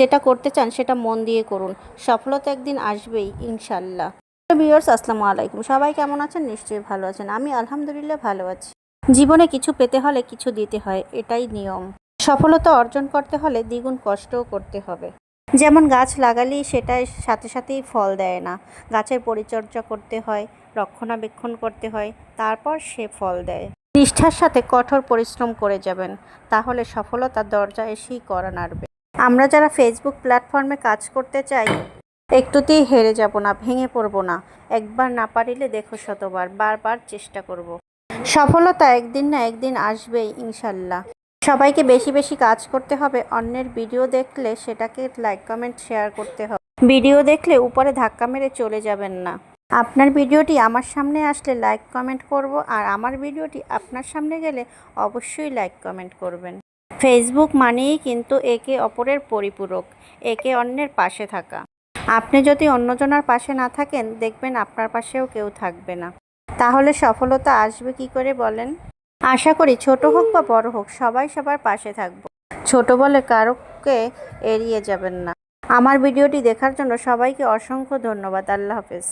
যেটা করতে চান সেটা মন দিয়ে করুন। সফলতা একদিন আসবেই ইনশাল্লাহ ভিউয়ার্স, আসসালামু আলাইকুম। সবাই কেমন আছেন? নিশ্চয়ই ভালো আছেন। আমি আলহামদুলিল্লাহ ভালো আছি। জীবনে কিছু পেতে হলে কিছু দিতে হয়, এটাই নিয়ম। সফলতা অর্জন করতে হলে দ্বিগুণ কষ্টও করতে হবে। যেমন গাছ লাগালেই সেটাই সাথে সাথেই ফল দেয় না। গাছের পরিচর্যা করতে হয়, রক্ষণাবেক্ষণ করতে হয়, তারপর সে ফল দেয়। নিষ্ঠার সাথে কঠোর পরিশ্রম করে যাবেন, তাহলে সফলতার দরজা এসেই করা নাড়বে। আমরা যারা ফেসবুক প্ল্যাটফর্মে কাজ করতে চাই একটুতেই হেরে যাব না, ভেঙে পড়ব না। একবার না পারিলে দেখো শতবার, বারবার চেষ্টা করব। সফলতা একদিন না একদিন আসবেই, ইনশাল্লাহ। সবাইকে বেশি বেশি কাজ করতে হবে, অন্যের ভিডিও দেখলে সেটাকে লাইক কমেন্ট শেয়ার করতে হবে। ভিডিও দেখলে উপরে ধাক্কা মেরে চলে যাবেন না। আপনার ভিডিওটি আমার সামনে আসলে লাইক কমেন্ট করব, আর আমার ভিডিওটি আপনার সামনে গেলে অবশ্যই লাইক কমেন্ট করবেন। ফেসবুক মানেই কিন্তু একে অপরের পরিপূরক, একে অন্যের পাশে থাকা। আপনি যদি অন্যজনের পাশে না থাকেন, দেখবেন আপনার পাশেও কেউ থাকবে না। তাহলে সফলতা আসবে কি করে বলেন? আশা করি ছোট হোক বা বড় হোক, সবাই সবার পাশে থাকব। ছোট বলে কারোকে এড়িয়ে যাবেন না। আমার ভিডিওটি দেখার জন্য সবাইকে অসংখ্য ধন্যবাদ। আল্লাহ হাফেজ।